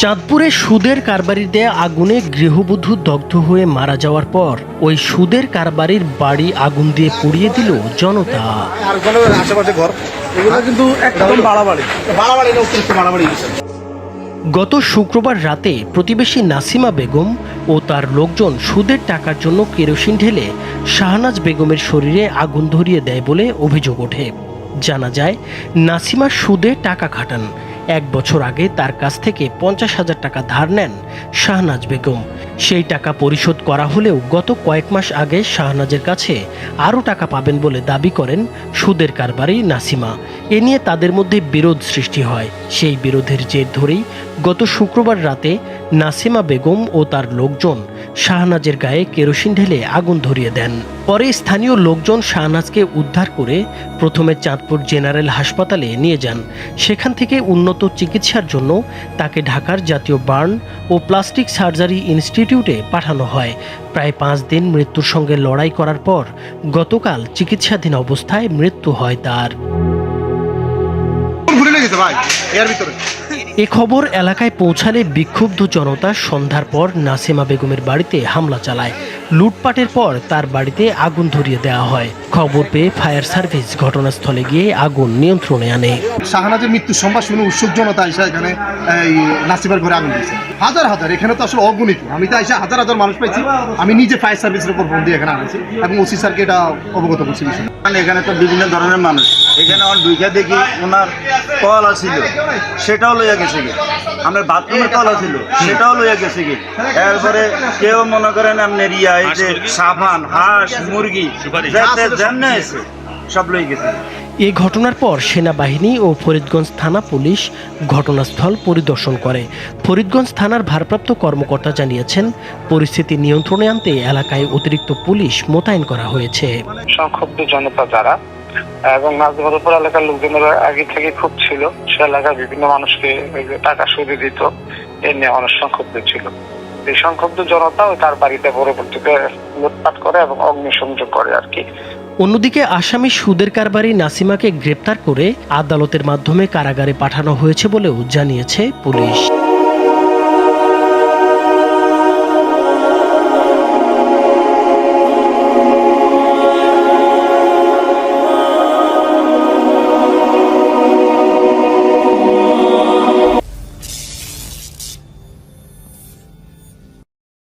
চাঁদপুরে সুদের কারবারির দেয়া আগুনে গৃহবধূ দগ্ধ হয়ে মারা যাওয়ার পর ওই সুদের কারবারির বাড়ি আগুন দিয়ে পুড়িয়ে দিল জনতা। আর আশেপাশে ঘর এগুলো কিন্তু একদম বাড়াবাড়ি। বাড়াবাড়ি বাড়াবাড়ি গত শুক্রবার রাতে প্রতিবেশী নাসিমা বেগম ও তার লোকজন সুদের টাকার জন্য কেরোসিন ঢেলে শাহনাজ বেগমের শরীরে আগুন ধরিয়ে দেয় বলে অভিযোগ ওঠে। জানা যায় নাসিমা সুদে টাকা খাটান। এক বছর আগে তার কাছ থেকে পঞ্চাশ হাজার টাকা ধার নেন শাহনাজ বেগম। সেই টাকা পরিশোধ করা হলেও গত কয়েক মাস আগে শাহনাজের কাছে আরও টাকা পাবেন বলে দাবি করেন সুদের কারবারি নাসিমা। এ নিয়ে তাদের মধ্যে বিরোধ সৃষ্টি হয়। সেই বিরোধের জের ধরেই গত শুক্রবার রাতে নাসিমা বেগম ও তার লোকজন শাহনাজের গায়ে কেরোসিন ঢেলে আগুন ধরিয়ে দেন। পরে স্থানীয় লোকজন শাহনাজকে উদ্ধার করে প্রথমে চাঁদপুর জেনারেল হাসপাতালে নিয়ে যান। সেখান থেকে উন্নত চিকিৎসার জন্য তাকে ঢাকার জাতীয় বার্ন ও প্লাস্টিক সার্জারি ইনস্টিটিউটে পাঠানো হয়। প্রায় পাঁচ দিন মৃত্যুর সঙ্গে লড়াই করার পর গতকাল চিকিৎসাধীন অবস্থায় মৃত্যু হয় তার। এ খবর এলাকায় পৌঁছালে বিক্ষুব্ধ জনতা সন্ধ্যার পর নাসিমা বেগমের বাড়িতে হামলা চালায়। লুটপাটের পর তার বাড়িতে আগুন ধরিয়ে দেওয়া হয়। খবর পেয়ে ফায়ার সার্ভিস ঘটনাস্থলে গিয়ে আগুন নিয়ন্ত্রণে আনে। শাহনাজের মৃত্যু সংবাদ শুনে উৎসুক জনতা এসে এখানে এই নাসিবার ঘরে আগুন দিয়েছে। হাজার হাজার এখানে তো আসলে অগণিত। আমি তো এসে হাজার হাজার মানুষ পাইছি। আমি নিজে ফায়ার সার্ভিসের উপর ফোন দিয়ে এখানে আনেছি এবং ওসি স্যারকে এটা অবগত করছি। মানে এখানে তো বিভিন্ন ধরনের মানুষ। এখানে আমার দুইটা দেখি ওনার কল ছিল সেটাও লইয়া গেছে গে আমার বাথরুমের কল ছিল সেটাও লইয়া গেছে গে এরপরে কেউ মনে করেন আপনার ইয়া এই যে সাবান হাঁস মুরগি যাতে আছে সব লই গেছে। এ ঘটনার পর সেনাবাহিনী ও ফরিদগঞ্জ থানা পুলিশ ঘটনাস্থল পরিদর্শন করে। ফরিদগঞ্জ থানার ভারপ্রাপ্ত কর্মকর্তা জানিয়েছেন পরিস্থিতি নিয়ন্ত্রণে আনতে এলাকায় অতিরিক্ত পুলিশ মোতায়েন করা হয়েছে। সংক্ষুব্ধ জনতা যারা এবং নাজমুদপুর এলাকার লোকজনেরা আগে থেকে খুব ছিল। সে এলাকার বিভিন্ন মানুষকে টাকা সুদে দিত এ নিয়ে মানুষ সংক্ষুব্ধ ছিল। এই সংক্ষুব্ধ জনতা তার বাড়িতে পরবর্তীতে লুটপাট করে এবং অগ্নিসংযোগ করে আর কি। অন্যদিকে আসামি সুদের কারবারি নাসিমাকে গ্রেপ্তার করে আদালতের মাধ্যমে কারাগারে পাঠানো হয়েছে বলেও জানিয়েছে পুলিশ।